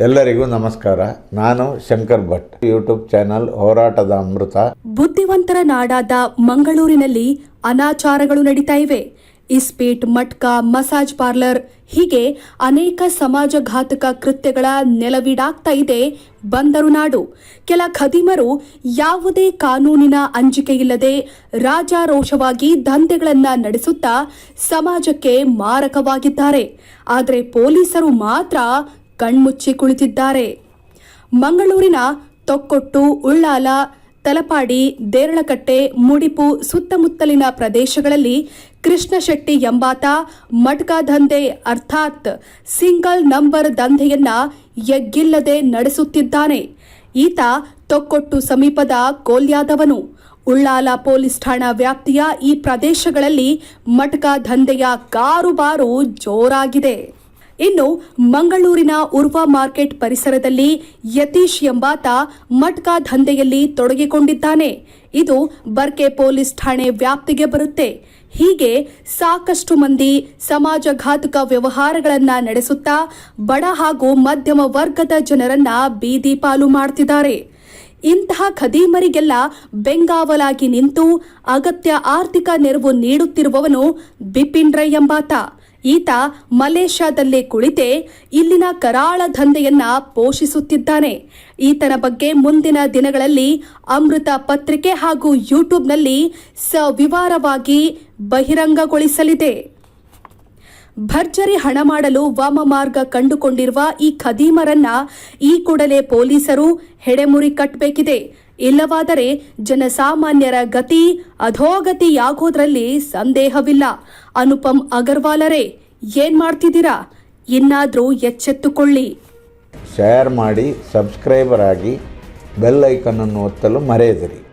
ಎಲ್ಲರಿಗೂ ನಮಸ್ಕಾರ. ನಾನು ಶಂಕರ್ ಭಟ್. ಯೂಟ್ಯೂಬ್ ಚಾನೆಲ್ ಹೋರಾಟದ ಅಮೃತ. ಬುದ್ಧಿವಂತರ ನಾಡಾದ ಮಂಗಳೂರಿನಲ್ಲಿ ಅನಾಚಾರಗಳು ನಡೀತಾ ಇವೆ. ಇಸ್ಪೀಟ್, ಮಟ್ಕಾ, ಮಸಾಜ್ ಪಾರ್ಲರ್ ಹೀಗೆ ಅನೇಕ ಸಮಾಜಘಾತಕ ಕೃತ್ಯಗಳ ನೆಲವೀಡಾಗ್ತಾ ಇದೆ ಬಂದರು ನಾಡು. ಕೆಲ ಖದೀಮರು ಯಾವುದೇ ಕಾನೂನಿನ ಅಂಜಿಕೆಯಿಲ್ಲದೆ ರಾಜಾರೋಷವಾಗಿ ದಂಧೆಗಳನ್ನ ನಡೆಸುತ್ತಾ ಸಮಾಜಕ್ಕೆ ಮಾರಕವಾಗಿದ್ದಾರೆ. ಆದರೆ ಪೊಲೀಸರು ಮಾತ್ರ ಕಣ್ಮುಚ್ಚಿ ಕುಳಿತಿದ್ದಾರೆ. ಮಂಗಳೂರಿನ ತೊಕ್ಕೊಟ್ಟು, ಉಳ್ಳಾಲ, ತಲಪಾಡಿ, ದೇರಳಕಟ್ಟೆ, ಮುಡಿಪು ಸುತ್ತಮುತ್ತಲಿನ ಪ್ರದೇಶಗಳಲ್ಲಿ ಕೃಷ್ಣ ಶೆಟ್ಟಿ ಎಂಬಾತ ಮಟ್ಕಾ ದಂಧೆ ಅರ್ಥಾತ್ ಸಿಂಗಲ್ ನಂಬರ್ ದಂಧೆಯನ್ನ ಎಗ್ಗಿಲ್ಲದೆ ನಡೆಸುತ್ತಿದ್ದಾನೆ. ಈತ ತೊಕ್ಕೊಟ್ಟು ಸಮೀಪದ ಕೋಲ್ಯಾದವನು. ಉಳ್ಳಾಲ ಪೊಲೀಸ್ ಠಾಣಾ ವ್ಯಾಪ್ತಿಯ ಈ ಪ್ರದೇಶಗಳಲ್ಲಿ ಮಟ್ಕ ದಂಧೆಯ ಕಾರುಬಾರು ಜೋರಾಗಿದೆ. ಇನ್ನು ಮಂಗಳೂರಿನ ಉರ್ವ ಮಾರ್ಕೆಟ್ ಪರಿಸರದಲ್ಲಿ ಯತೀಶ್ ಎಂಬಾತ ಮಟ್ಕಾ ದಂಧೆಯಲ್ಲಿ ತೊಡಗಿಕೊಂಡಿದ್ದಾನೆ. ಇದು ಬರ್ಕೆ ಪೊಲೀಸ್ ಠಾಣೆ ವ್ಯಾಪ್ತಿಗೆ ಬರುತ್ತೆ. ಹೀಗೆ ಸಾಕಷ್ಟು ಮಂದಿ ಸಮಾಜಘಾತುಕ ವ್ಯವಹಾರಗಳನ್ನ ನಡೆಸುತ್ತಾ ಬಡ ಹಾಗೂ ಮಧ್ಯಮ ವರ್ಗದ ಜನರನ್ನ ಬೀದಿ ಪಾಲು ಮಾಡ್ತಿದ್ದಾರೆ. ಇಂತಹ ಖದೀಮರಿಗೆಲ್ಲ ಬೆಂಗಾವಲಾಗಿ ನಿಂತು ಅಗತ್ಯ ಆರ್ಥಿಕ ನೆರವು ನೀಡುತ್ತಿರುವವನು ಬಿಪಿನ್ ರೈ ಎಂಬಾತ. ಈತ ಮಲೇಷ್ಯಾದಲ್ಲೇ ಕುಳಿತೆ ಇಲ್ಲಿನ ಕರಾಳ ದಂಧೆಯನ್ನ ಪೋಷಿಸುತ್ತಿದ್ದಾನೆ. ಈತನ ಬಗ್ಗೆ ಮುಂದಿನ ದಿನಗಳಲ್ಲಿ ಅಮೃತ ಪತ್ರಿಕೆ ಹಾಗೂ ಯೂಟ್ಯೂಬ್ನಲ್ಲಿ ಸವಿವಾರವಾಗಿ ಬಹಿರಂಗಗೊಳಿಸಲಿದೆ. ಭರ್ಜರಿ ಹಣ ಮಾಡಲು ವಾಮ ಮಾರ್ಗ ಕಂಡುಕೊಂಡಿರುವ ಈ ಖದೀಮರನ್ನ ಈ ಕೂಡಲೇ ಪೊಲೀಸರು ಹೆಡೆಮುರಿ ಕಟ್ಟಬೇಕಿದೆ. ಇಲ್ಲವಾದರೆ ಜನಸಾಮಾನ್ಯರ ಗತಿ, ಅಧೋಗತಿಯಾಗೋದ್ರಲ್ಲಿ ಸಂದೇಹವಿಲ್ಲ. ಅನುಪಮ್ ಅಗರ್ವಾಲರೇ, ಏನ್ ಮಾಡ್ತಿದ್ದೀರಾ? ಇನ್ನಾದರೂ ಎಚ್ಚೆತ್ತುಕೊಳ್ಳಿ. ಶೇರ್ ಮಾಡಿ, ಸಬ್ಸ್ಕ್ರೈಬರ್ ಆಗಿ, ಬೆಲ್ ಐಕನನ್ನು ಒತ್ತಲು ಮರೆಯದಿರಿ.